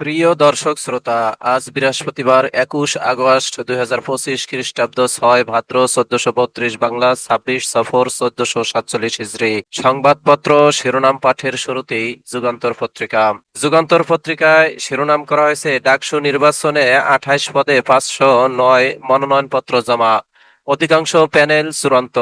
প্রিয় দর্শক শ্রোতা, আজ বৃহস্পতিবার একুশ আগস্ট দুই হাজার পঁচিশ খ্রিস্টাব্দ ছয় ভাদ্র চোদ্দশো বত্রিশ বাংলা ছাব্বিশ সফর চোদ্দশো সাতচল্লিশ হিজড়ি। সংবাদপত্র, শিরোনাম পাঠের শুরুতেই যুগান্তর পত্রিকা। যুগান্তর পত্রিকায় শিরোনাম করা হয়েছে, ডাকসু নির্বাচনে আঠাইশ পদে পাঁচশো নয় মনোনয়নপত্র জমা। অধিকাংশ প্যানেল চূড়ান্ত।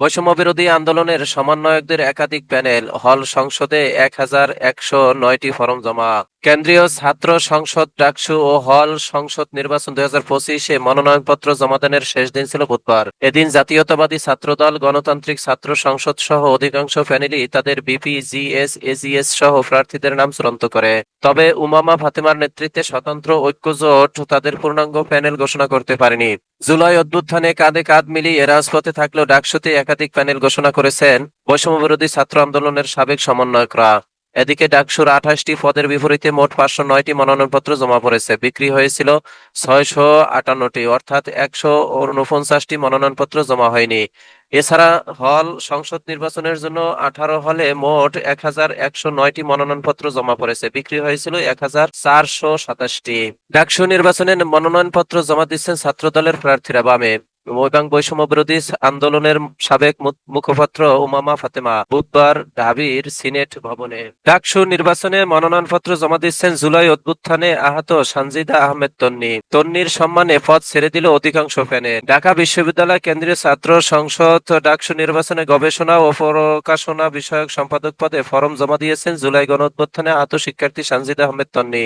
বৈষম্য বিরোধী আন্দোলনের সমন্বয়কদের একাধিক প্যানেল, হল সংসদে এক হাজার একশো নয়টি ফরম জমা। কেন্দ্রীয় ছাত্র সংসদ ডাকসু ও হল সংসদ নির্বাচন দুই হাজার পঁচিশে মনোনয়নপত্র জমাদানের শেষ দিন ছিল বুধবার। এদিন জাতীয়তাবাদী ছাত্রদল, গণতান্ত্রিক ছাত্র সংসদ সহ অধিকাংশ প্যানেলই তাদের বিপি, জিএস, এজিএস সহ প্রার্থীদের নাম চূড়ান্ত করে। তবে উমামা ফাতেমার নেতৃত্বে স্বতন্ত্র ঐক্যজোট তাদের পূর্ণাঙ্গ প্যানেল ঘোষণা করতে পারেনি। জুলাই অভ্যুত্থানে কাঁধে কাঁধ মিলিয়ে রাজপথে থাকলেও ডাকসুতে একাধিক প্যানেল ঘোষণা করেছেন বৈষম্যবিরোধী ছাত্র আন্দোলনের সাবেক সমন্বয়করা। এদিকে ডাকসুর আঠাশটি পদের বিপরীতে মোট পাঁচশো নয়টি মনোনয়নপত্র জমা পড়েছে। বিক্রি হয়েছিল ছয়শো আটান্নটি, অর্থাৎ একশো উনপঞ্চাশটি মনোনয়নপত্র জমা হয়নি। এছাড়া হল সংসদ নির্বাচনের জন্য আঠারো হলে মোট এক হাজার একশো নয়টি মনোনয়নপত্র জমা পড়েছে। বিক্রি হয়েছিল এক হাজার চারশো সাতাশটি। ডাকসু নির্বাচনে মনোনয়নপত্র জমা দিচ্ছেন ছাত্রদলের প্রার্থীরা বামে। এবং বৈষম্য বিরোধী আন্দোলনের সাবেক মুখপাত্র উমামা ফাতেমা। বুধবার ঢাবির সিনেট ভবনে ডাকসু নির্বাচনে মনোনয়নপত্র জমা দিচ্ছেন জুলাই অভ্যুত্থানে আহত সানজিদা আহমেদ তন্নি। তন্নির সম্মানে পদ ছেড়ে দিল অধিকাংশ ফ্যানে। ঢাকা বিশ্ববিদ্যালয় কেন্দ্রীয় ছাত্র সংসদ ডাকসু নির্বাচনে গবেষণা ও প্রকাশনা বিষয়ক সম্পাদক পদে ফরম জমা দিয়েছেন জুলাই গণ আহত শিক্ষার্থী সানজিদা আহমেদ তন্নি।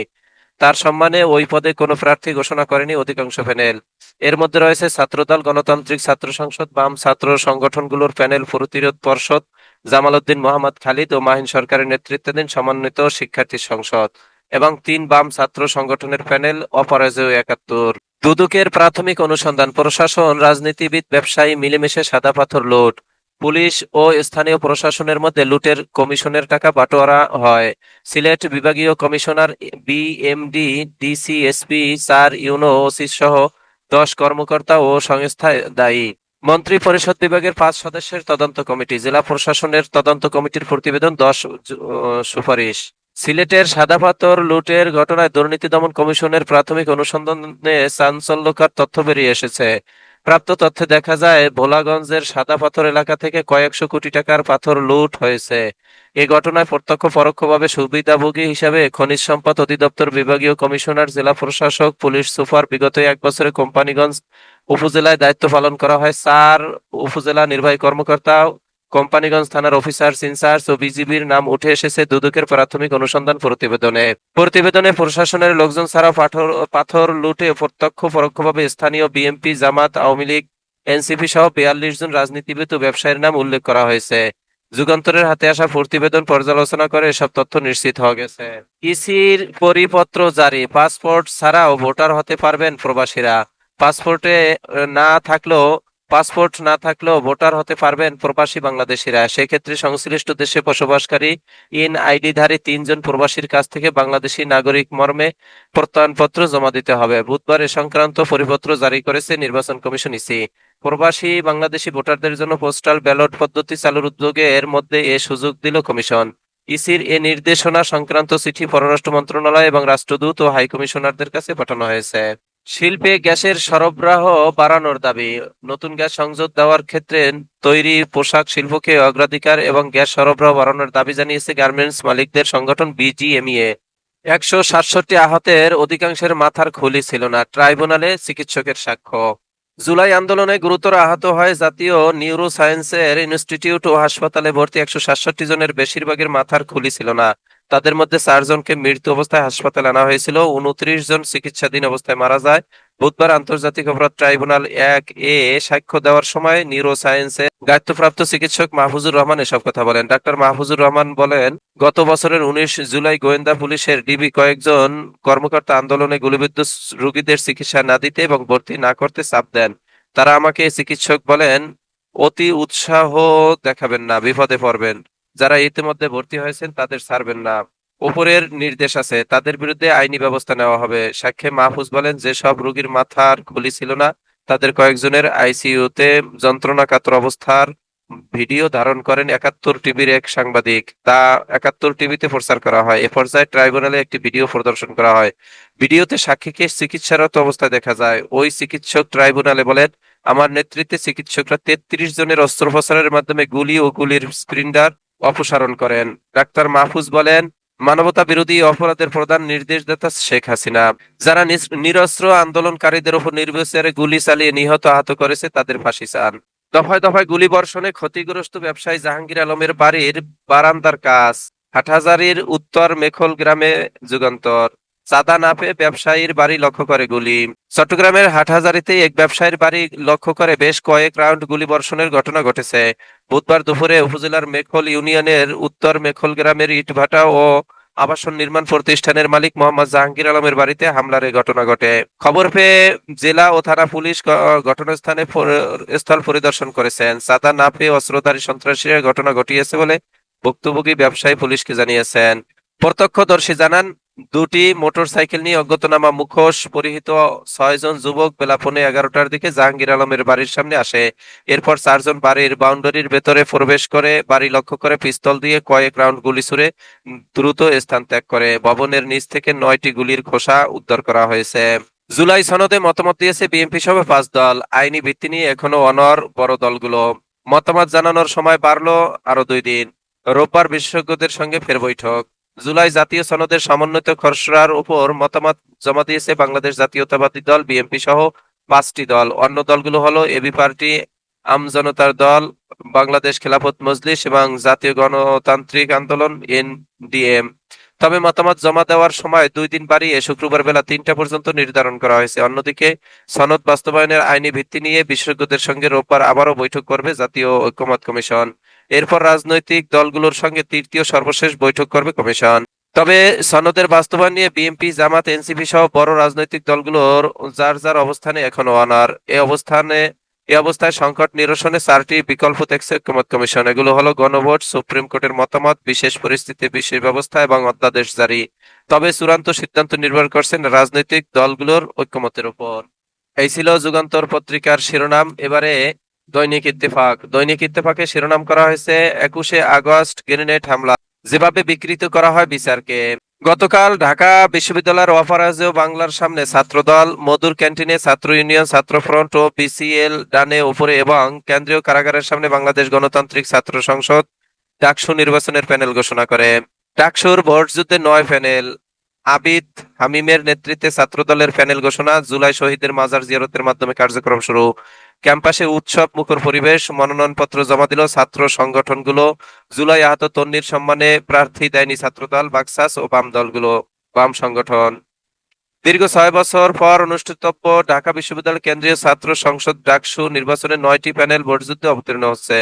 তার সম্মানে ওই পদে কোনো প্রার্থী ঘোষণা করেনি অধিকাংশ প্যানেল। এর মধ্যে রয়েছে ছাত্রদল, গণতান্ত্রিক ছাত্র সংসদ, বাম ছাত্র সংগঠনগুলোর প্যানেল, প্রতিরোধ পর্ষদ জামাল উদ্দিন মোহাম্মদ খালিদ ও মাহিন সরকারের নেতৃত্বাধীন সমন্বিত শিক্ষার্থী সংসদ এবং তিন বাম ছাত্র সংগঠনের প্যানেল, অপরাজয় একাত্তর। দুদকের প্রাথমিক অনুসন্ধান, প্রশাসন, রাজনীতিবিদ, ব্যবসায়ী, মিলেমিশে সাদা পাথর লুট পুলিশ ও স্থানীয় প্রশাসনের মধ্যে লুটের কমিশনের টাকা বাটোয়ারা হয়। সিলেট বিভাগীয় কমিশনার বিএমডি ডিসিএসপি চার ইউনো ওসি সহ দশ কর্মকর্তা ও সংস্থায় দায়ী। মন্ত্রী পরিষদ বিভাগের পাঁচ সদস্যের তদন্ত কমিটি, জেলা প্রশাসনের তদন্ত কমিটির প্রতিবেদন দশ সুপারিশ। সিলেটের সাদাপাথর লুটের ঘটনায় দুর্নীতি দমন কমিশনের প্রাথমিক অনুসন্ধানে চাঞ্চল্যকর তথ্য বেরিয়ে এসেছে। প্রাপ্ত তথ্যে দেখা যায়, ভোলাগঞ্জের সাদা পাথর এলাকা থেকে কয়েকশো কোটি টাকার পাথর লুট হয়েছে। এ ঘটনায় প্রত্যক্ষ পরোক্ষভাবে সুবিধাভোগী হিসাবে খনিজ সম্পদ অধিদপ্তর, বিভাগীয় কমিশনার, জেলা প্রশাসক, পুলিশ সুপার, বিগত এক বছরে কোম্পানিগঞ্জ উপজেলায় দায়িত্ব পালন করা হয়। চার উপজেলা নির্বাহী কর্মকর্তা কোম্পানিগঞ্জ থানার অফিসার ইনচার্জ ও বিজিবির নাম উঠে এসেছে দুদকের প্রাথমিক অনুসন্ধান প্রতিবেদনে। প্রতিবেদনে প্রশাসনের লোকজন ছাড়াও পাথর পাথর লুটে প্রত্যক্ষ পরোক্ষভাবে স্থানীয় বিএনপি, জামাত, আওয়ামী লীগ, এনসিপি সহ বিয়াল্লিশ জন রাজনীতিবিদ ও ব্যবসায়ীর নাম উল্লেখ করা হয়েছে। যুগান্তরের হাতে আসা প্রতিবেদন পর্যালোচনা করে এসব তথ্য নিশ্চিত হওয়া গেছে। ইসির পরিপত্র জারি, পাসপোর্ট ছাড়াও ভোটার হতে পারবেন প্রবাসীরা। পাসপোর্টে না থাকলেও পাসপোর্ট না থাকলেও ভোটার হতে পারবেন প্রবাসী বাংলাদেশিরা। সেক্ষেত্রে সংশ্লিষ্ট দেশে বসবাসকারী ইন আইডিধারী তিনজন প্রবাসীর কাছ থেকে বাংলাদেশি নাগরিক মর্মে প্রত্যয়নপত্র জমা দিতে হবে। বুধবার এ সংক্রান্ত পরিপত্র জারি করেছে নির্বাচন কমিশন ইসি। প্রবাসী বাংলাদেশি ভোটারদের জন্য পোস্টাল ব্যালট পদ্ধতি চালুর উদ্যোগে এর মধ্যে এ সুযোগ দিল কমিশন। ইসির এ নির্দেশনা সংক্রান্ত চিঠি পররাষ্ট্র মন্ত্রণালয় এবং রাষ্ট্রদূত ও হাই কমিশনারদের কাছে পাঠানো হয়েছে। শিল্পে গ্যাসের সরবরাহ বাড়ানোর দাবি। নতুন গ্যাস সংযোগ দেওয়ার ক্ষেত্রে তৈরি পোশাক শিল্পকে অগ্রাধিকার এবং গ্যাস সরবরাহ বাড়ানোর দাবি জানিয়েছে গার্মেন্টস মালিকদের সংগঠন বিজিএমইএ। একশো সাতষট্টি আহতের অধিকাংশের মাথার খুলি ছিল না। ট্রাইব্যুনালে চিকিৎসকের সাক্ষ্য। জুলাই আন্দোলনে গুরুতর আহত হয় জাতীয় নিউরো সায়েন্সের ইনস্টিটিউট ও হাসপাতালে ভর্তি একশো সাতষট্টি জনের বেশিরভাগের মাথার খুলি ছিল না। তাদের মধ্যে চারজনকে মৃত্যু অবস্থায় হাসপাতালে আনা হয়েছিল। উনত্রিশ জন চিকিৎসাধীন অবস্থায় মারা যায়। বুধবার আন্তর্জাতিক অপরাধ ট্রাইব্যুনাল এক এ সাক্ষ্য দেওয়ার সময় নিউরো সায়েন্সের দায়িত্বপ্রাপ্ত চিকিৎসক মাহফুজুর রহমান এসব কথা বলেন। ডাক্তার মাহফুজুর রহমান বলেন, গত বছরের উনিশ জুলাই গোয়েন্দা পুলিশের ডিবি কয়েকজন কর্মকর্তা আন্দোলনে গুলিবিদ্ধ রোগীদের চিকিৎসা না দিতে এবং ভর্তি না করতে চাপ দেন। তারা আমাকে চিকিৎসক বলেন, অতি উৎসাহ দেখাবেন না, বিপদে পড়বেন। যারা ইতিমধ্যে ভর্তি হয়েছেন, তাদের ছাড়বেন না। উপরের নির্দেশ আছে, তাদের বিরুদ্ধে আইনি ব্যবস্থা নেওয়া হবে। সাক্ষী মাহফুজ বলেন যে সব রোগীর মাথার খুলি ছিল না, তাদের কয়েকজনের আইসিইউতে যন্ত্রণাকাতর অবস্থার ভিডিও ধারণ করেন একাত্তর টিভির এক সাংবাদিক। তা একাত্তর টিভিতে প্রচার করা হয়। এ পর্যায়ে ট্রাইব্যুনালে একটি ভিডিও প্রদর্শন করা হয়। ভিডিওতে সাক্ষীকে চিকিৎসারত অবস্থায় দেখা যায়। ওই চিকিৎসক ট্রাইব্যুনালে বলেন, আমার নেতৃত্বে চিকিৎসকরা তেত্রিশ জনের অস্ত্রোপচারের মাধ্যমে গুলি ও গুলির স্প্রিন্ডার অপসারণ করেন। ডাক্তার মাহফুজ বলেন, মানবতা বিরোধী অপরাধের প্রধান নির্দেশ দাতা শেখ হাসিনা। যারা নিরস্ত্র আন্দোলনকারীদের উপর নির্বিচারে গুলি চালিয়ে নিহত আহত করেছে, তাদের ফাঁসি চান। দফায় দফায় গুলি বর্ষণে ক্ষতিগ্রস্ত ব্যবসায়ী জাহাঙ্গীর আলমের বাড়ির বারান্দার কাজ, হাটহাজারির উত্তর মেখল গ্রামে যুগান্তর। চাঁদা না পেয়ে ব্যবসায়ীর বাড়ি লক্ষ্য করে গুলি। চট্টগ্রামের হাটহাজারিতে এক ব্যবসায়ীর বাড়ি লক্ষ্য করে বেশ কয়েক রাউন্ড গুলি বর্ষণের ঘটনা ঘটেছে। বুধবার দুপুরে উপজেলার মেখল ইউনিয়নের উত্তর মেখল গ্রামের ইটভাটা ও আবাসন নির্মাণ প্রতিষ্ঠানের মালিক মোহাম্মদ জাহাঙ্গীর আলমের বাড়িতে হামলার ঘটনা ঘটে। খবর পেয়ে জেলা ও থানা পুলিশ ঘটনাস্থানে স্থল পরিদর্শন করেছেন। চাঁদা না পেয়ে অস্ত্রধারী সন্ত্রাসীরা ঘটনা ঘটিয়েছে বলে ভুক্তভোগী ব্যবসায়ী পুলিশকে জানিয়েছেন। প্রত্যক্ষদর্শী জানান দুটি মোটরসাইকেল নিয়ে অজ্ঞাতনামা মুখোশ পরিহিত ছয়জন যুবক বেলা পৌনে এগারোটার দিকে জাহাঙ্গীর আলমের বাড়ির সামনে আসে। এরপর চারজন বাড়ির বাউন্ডারির ভেতরে প্রবেশ করে, বাড়ি লক্ষ্য করে পিস্তল দিয়ে কয়েক রাউন্ড গুলি ছুড়ে দ্রুত স্থান ত্যাগ করে। ভবনের নিচ থেকে নয়টি গুলির খোসা উদ্ধার করা হয়েছে। জুলাই সনদে মতামত দিয়েছে বিএনপি সহ পাঁচ দল। আইনি ভিত্তি নিয়ে এখনও অনর বড় দলগুলো। মতামত জানানোর সময় বাড়লো আরও দুই দিন। রোববার বিশেষজ্ঞদের সঙ্গে ফের বৈঠক। জুলাই জাতীয় সনদের সমন্বিত খসড়ার উপর মতামত জমা দিয়েছে বাংলাদেশ জাতীয়তাবাদী দল, বিএনপি সহ পাঁচটি দল। অন্য দলগুলো হলো এবি পার্টি আমজনতার দল, বাংলাদেশ খেলাফত মজলিস এবং জাতীয় গণতান্ত্রিক আন্দোলন, এনডিএম। তবে মতামত জমা দেওয়ার সময় দুই দিন বাড়িয়ে শুক্রবার বেলা তিনটা পর্যন্ত নির্ধারণ করা হয়েছে। অন্যদিকে সনদ বাস্তবায়নের আইনি ভিত্তি নিয়ে বিশেষজ্ঞদের সঙ্গে রোববার আবারও বৈঠক করবে জাতীয় ঐক্যমত কমিশন। এরপর রাজনৈতিক দলগুলোর সঙ্গে তৃতীয় সর্বশেষ বৈঠক করবে কমিশন। তবে সনদের বাস্তবায়ন নিয়ে বিএনপি, জামাত, এনসিপি সহ বড় রাজনৈতিক দলগুলোর যার যার অবস্থানে এখনও অনার। এ অবস্থানে, এ অবস্থায় সংকট নিরসনে চারটি বিকল্প দেখছে ঐক্যমত কমিশন। এগুলো হলো গণভোট, সুপ্রিম কোর্টের মতামত, বিশেষ পরিস্থিতি বিশেষ ব্যবস্থা এবং অধ্যাদেশ জারি। তবে চূড়ান্ত সিদ্ধান্ত নির্ভর করছেন রাজনৈতিক দলগুলোর ঐক্যমতের উপর। এই ছিল যুগান্তর পত্রিকার শিরোনাম। এবারে দৈনিক ইত্তেফাক। দৈনিক ইত্তেফাকে শিরোনাম করা হয়েছে, একুশে আগস্ট গ্রেনেড হামলা, যেভাবে বিকৃত করা হয় বিচারকে। গতকাল ঢাকা বিশ্ববিদ্যালয়ের অপরাজেয় বাংলার সামনে ছাত্রদল, মধুর ক্যান্টিনে ছাত্র ইউনিয়ন, ছাত্র ফ্রন্ট ও বিসিএল ডানে উপরে এবং কেন্দ্রীয় কারাগারের সামনে বাংলাদেশ গণতান্ত্রিক ছাত্র সংসদ ডাকসু নির্বাচনের প্যানেল ঘোষণা করে। ডাকসুর ভোট যুদ্ধে নয় প্যানেল। আবিদ হামিমের নেতৃত্বে ছাত্রদলের প্যানেল ঘোষণা, জুলাই শহীদের মাজার জিয়ারতের মাধ্যমে কার্যক্রম শুরু। ক্যাম্পাসে উৎসব, মুখর পরিবেশ, মনোনয়নপত্র জমা দিল ছাত্র সংগঠনগুলো। জুলাই আহত তন্নির সম্মানে প্রার্থী দেয়নি ছাত্রদল বাক্সাস ও বাম দলগুলো, বাম সংগঠন। দীর্ঘ ছয় বছর পর অনুষ্ঠিতব্য ঢাকা বিশ্ববিদ্যালয় কেন্দ্রীয় ছাত্র সংসদ ডাকসু নির্বাচনে নয়টি প্যানেল ভোটযুদ্ধে অবতীর্ণ হচ্ছে।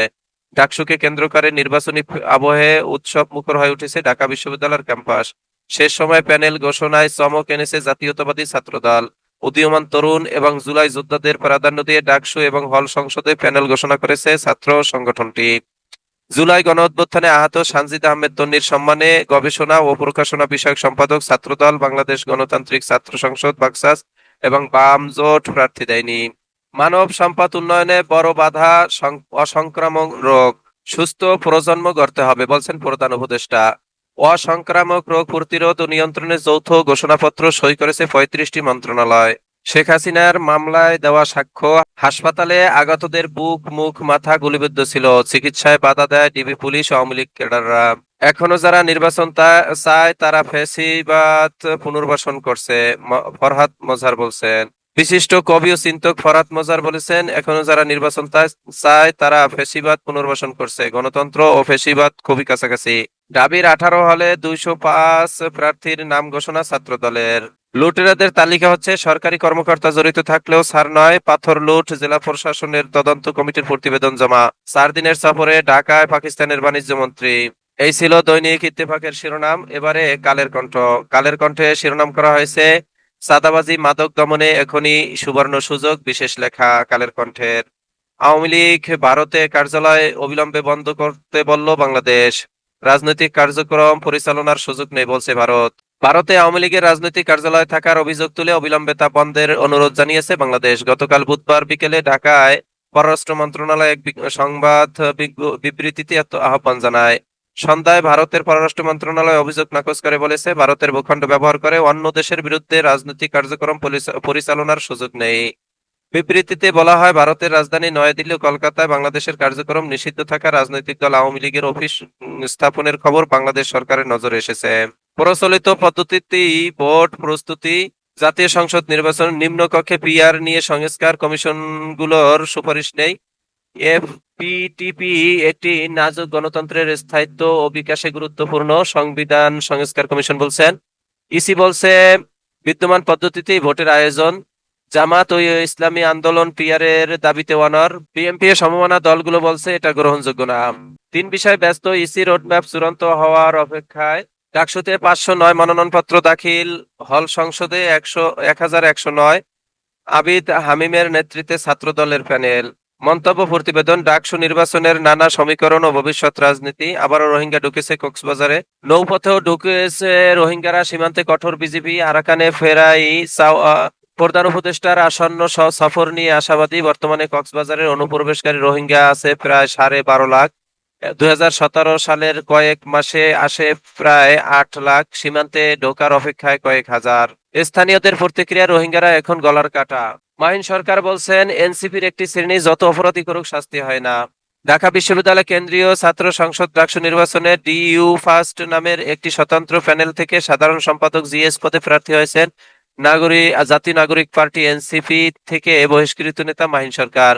ডাকসুকে কেন্দ্র করে নির্বাচনী আবহে উৎসব মুখর হয়ে উঠেছে ঢাকা বিশ্ববিদ্যালয়ের ক্যাম্পাস। শেষ সময় প্যানেল ঘোষণায় চমক এনেছে জাতীয়তাবাদী ছাত্রদল। উদীয়মান তরুণ এবং জুলাই যোদ্ধাদের প্রাধান্য দিয়ে ডাকসু এবং হল সংসদে প্যানেল ঘোষণা করেছে ছাত্র সংগঠনটি। জুলাই গণ অভ্যুত্থানে আহত সানজিদ আহমেদ তন্নির সম্মানে গবেষণা ও প্রকাশনা বিষয়ক সম্পাদক ছাত্রদল বাংলাদেশ গণতান্ত্রিক ছাত্র সংসদ বাক্সাস এবং বাম জোট প্রার্থী দেয়নি। মানব সম্পদ উন্নয়নে বড় বাধা অসংক্রামক রোগ। সুস্থ প্রজন্ম গড়তে হবে বলছেন প্রধান উপদেষ্টা। অসংক্রামক রোগ প্রতিরোধ ও নিয়ন্ত্রণের যৌথ ঘোষণাপত্র সই করেছে পঁয়ত্রিশটি মন্ত্রণালয়। শেখ হাসিনার মামলায় দেওয়া সাক্ষ্য, হাসপাতালে আগতদের বুক, মুখ, মাথা গুলিবিদ্ধ ছিল। চিকিৎসায় বাধা দেয় ডিবি পুলিশ, আওয়ামী লীগ ক্যাডাররা। এখনও যারা নির্বাচন চায়, তারা ফেসিবাদ পুনর্বাসন করছে ফরহাদ মজার বলছেন। বিশিষ্ট কবি ও চিন্তক ফরহাদ মজার বলেছেন, এখনও যারা নির্বাচন চায় তারা ফেসিবাদ পুনর্বাসন করছে। গণতন্ত্র ও ফেসিবাদ খুবই কাছাকাছি। ডাবির আঠারো হলে দুইশো পাঁচ প্রার্থীর নাম ঘোষণা ছাত্র দলের লুটেরাদের তালিকা হচ্ছে, সরকারি কর্মকর্তা জড়িত থাকলেও সার নয়, পাথর লুট, জেলা প্রশাসনের তদন্ত কমিটির প্রতিবেদন জমা। চার দিনের সফরে ঢাকায় পাকিস্তানের বাণিজ্য মন্ত্রী। এই ছিল দৈনিক ইত্তেফাকের শিরোনাম, এবারে কালের কণ্ঠ। কালের কণ্ঠে শিরোনাম করা হয়েছে সাদাবাজি মাদক দমনে এখনই সুবর্ণ সুযোগ, বিশেষ লেখা কালের কণ্ঠের। আওয়ামী লীগ ভারতে কার্যালয় অবিলম্বে বন্ধ করতে বলল বাংলাদেশ। রাজনৈতিক কার্যক্রম পরিচালনার সুযোগ নেই বলছে ভারত। ভারতে আওয়ামী লীগের রাজনৈতিক কার্যালয় থাকার অভিযোগ তুলে অবিলম্বে তা বন্ধের অনুরোধ জানিয়েছে বাংলাদেশ। গতকাল বুধবার বিকেলে ঢাকায় পররাষ্ট্র মন্ত্রণালয় এক সংবাদ বিবৃতিতে আহ্বান জানায়। সন্ধ্যায় ভারতের পররাষ্ট্র মন্ত্রণালয় অভিযোগ নাকচ করে বলেছে, ভারতের ভূখণ্ড ব্যবহার করে অন্য দেশের বিরুদ্ধে রাজনৈতিক কার্যক্রম পরিচালনার সুযোগ নেই। বিবৃতিতে বলা হয়, ভারতের রাজধানী নয়াদিল্লি ও কলকাতায় বাংলাদেশের কার্যক্রম নিষিদ্ধ থাকা রাজনৈতিক দল আওয়ামী লীগের অফিস স্থাপনের খবর বাংলাদেশ সরকারের নজরে এসেছে। প্রচলিত পদ্ধতিতে ভোট প্রস্তুতি, জাতীয় সংসদ নির্বাচন, নিম্নকক্ষে পিআর নিয়ে সংস্কার কমিশনগুলোর সুপারিশ নেই। এফপিটিপি একটি নাজুক গণতন্ত্রের স্থায়িত্ব ও বিকাশে গুরুত্বপূর্ণ সংবিধান সংস্কার কমিশন বলছেন। ইসি বলছে, বিদ্যমান পদ্ধতিতেই ভোটের আয়োজন, জামাত ও ইসলামী আন্দোলন পিআর এর দাবিতে অনর বিএনপি এর সমমনা দলগুলো বলছে এটা গ্রহণযোগ্য না। তিন বিষয়ে ব্যস্ত ইসি রোডম্যাপ চূড়ান্ত হওয়ার অপেক্ষায় ডাকসুতে পাঁচশো নয় মনোনয়নপত্র দাখিল, হল সংসদে একশো, এক হাজার একশো নয়। আবিদ হামিমের নেতৃত্বে ছাত্র দলের প্যানেল। মন্তব্য, প্রতিবেদন, ডাকসু নির্বাচনের নানা সমীকরণ ও ভবিষ্যৎ রাজনীতি। আবারও রোহিঙ্গা ঢুকেছে কক্সবাজারে। নৌপথেও ঢুকেছে রোহিঙ্গারা। সীমান্তে কঠোর বিজেপি আরাকানে ফেরাই প্রধান উপদেষ্টার আসন্ন সফর নিয়ে আশাবাদী। বর্তমানে কক্সবাজারের অনুপ্রবেশকারী রোহিঙ্গা আছে প্রায় সাড়ে বারো লাখ। দুই হাজার সতেরো সালের কয়েক মাসে আসে প্রায় আট লাখ। সীমান্তে ঢোকার অপেক্ষায় কয়েক হাজার। স্থানীয়দের প্রতিক্রিয়া, রোহিঙ্গারা এখন গলার কাটা। মাহিন সরকার বলছেন, এনসিপির একটি শ্রেণি যত অপরাধী করুক শাস্তি হয় না। ঢাকা বিশ্ববিদ্যালয় কেন্দ্রীয় ছাত্র সংসদ ডাকসু নির্বাচনে ডিইউ ফার্স্ট নামের একটি স্বতন্ত্র প্যানেল থেকে সাধারণ সম্পাদক জিএস পদে প্রার্থী হয়েছেন নাগরিক জাতীয় নাগরিক পার্টি এনসিপি থেকে বহিষ্কৃত নেতা মাহিন সরকার।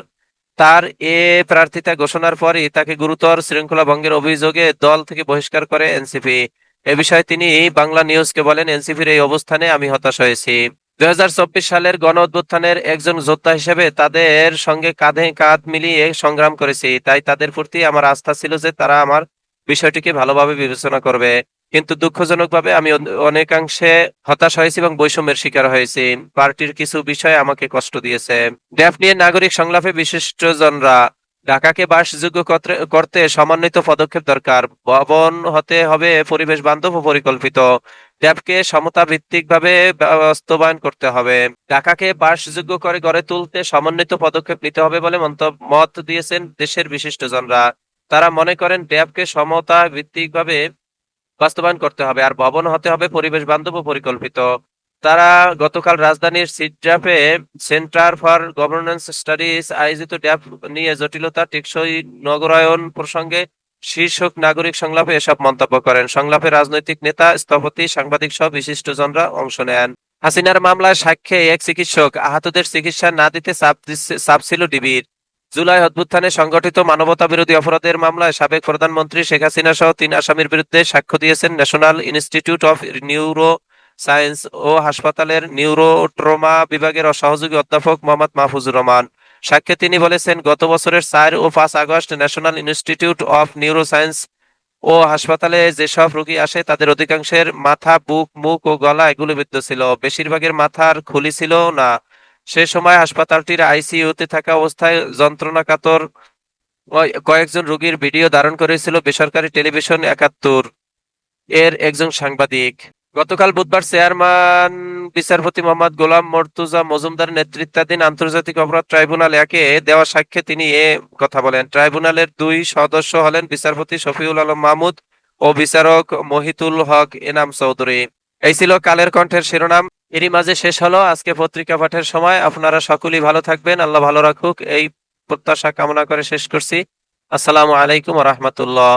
তার এ প্রার্থিতা ঘোষণার পরই তাকে গুরুতর শৃঙ্খলা ভঙ্গের অভিযোগে দল থেকে বহিষ্কার করে এনসিপি। এ বিষয়ে তিনি বাংলা নিউজকে বলেন, এনসিপির এই অবস্থানে আমি হতাশ হয়েছি। দুই সালের গণ অভ্যুত্থানের একজন যোদ্ধা হিসেবে তাদের সঙ্গে কাঁধে কাঁধ মিলিয়ে সংগ্রাম করেছি। তাই তাদের প্রতি আমার আস্থা ছিল যে তারা আমার বিষয়টিকে ভালোভাবে বিবেচনা করবে। কিন্তু দুঃখজনকভাবে আমি অনেকাংশে হতাশ হয়েছি এবং বৈষম্যের শিকার হয়েছি। পার্টির কিছু বিষয় আমাকে কষ্ট দিয়েছে। ড্যাফ নিয়ে নাগরিক সংলাপে বিশিষ্টজনরা ঢাকাকে বাসযোগ্য করতে সমন্বিত পদক্ষেপ দরকার। ভবন হতে হবে পরিবেশ বান্ধব ও পরিকল্পিত। ড্যাবকে সমতা ভিত্তিক ভাবে বাস্তবায়ন করতে হবে। ঢাকাকে বাসযোগ্য করে গড়ে তুলতে সমন্বিত পদক্ষেপ নিতে হবে বলে মত দিয়েছেন দেশের বিশিষ্টজনরা। তারা মনে করেন ড্যাবকে সমতা ভিত্তিক ভাবে বাস্তবায়ন করতে হবে আর ভবন হতে হবে পরিবেশ বান্ধব ও পরিকল্পিত। তারা গতকাল রাজধানীর সিড্রাপে সেন্টার ফর গভর্নেন্স স্টাডিজ আয়োজিত ড্যাব নিয়ে জটিলতা টেকসই নগরায়ন প্রসঙ্গে শীর্ষক নাগরিক সংলাপে এসব মন্তব্য করেন। সংলাপে রাজনৈতিক নেতা, স্থপতি, সাংবাদিক সহ বিশিষ্টজনরা অংশ নেন। হাসিনার মামলায় সাক্ষ্যে এক চিকিৎসক, আহতদের চিকিৎসা না দিতে চাপ ছিল ডিবির। জুলাই অভ্যুত্থানে সংগঠিত মানবতা বিরোধী অপরাধের মামলায় সাবেক প্রধানমন্ত্রী শেখ হাসিনা সহ তিন আসামির বিরুদ্ধে সাক্ষ্য দিয়েছেন National Institute of Neuro Science ও হাসপাতালের নিউরোট্রমা বিভাগের সহযোগী অধ্যাপক মোহাম্মদ মাহফুজুর রহমান। সাক্ষ্যে তিনি বলেছেন, গত বছরের চার ও পাঁচ August National Institute of Neuro Science ও হাসপাতালে যেসব রোগী আসে, তাদের অধিকাংশের মাথা, বুক, মুখ ও গলা এগুলো বিদ্ধ ছিল। বেশিরভাগের মাথার খুলি ছিল না। সে সময় হাসপাতালটির আইসিইউতে থাকা অবস্থায় যন্ত্রণাকাতর কয়- কয়েকজন রোগীর ভিডিও ধারণ করেছিল বেসরকারি টেলিভিশন একাত্তর। এর একজন সাংবাদিক। গতকাল বুধবার চেয়ারম্যান, বিচারপতি মোহাম্মদ গোলাম মর্তুজা মজুমদার নেতৃত্বাধীন আন্তর্জাতিক অপরাধ ট্রাইব্যুনাল একে দেওয়া সাক্ষ্যে তিনি এ কথা বলেন। ট্রাইব্যুনালের দুই সদস্য হলেন বিচারপতি শফিউল আলম মাহমুদ ও বিচারক মহিতুল হক এনাম চৌধুরী। এই ছিল কালের কণ্ঠের শিরোনাম। এরই মাঝে শেষ হলো আজকে পত্রিকা পাঠের সময়। আপনারা সকলেই ভালো থাকবেন। আল্লাহ ভালো রাখুক। এই প্রত্যাশা কামনা করে শেষ করছি। আসসালামু আলাইকুম রহমতুল্লাহ।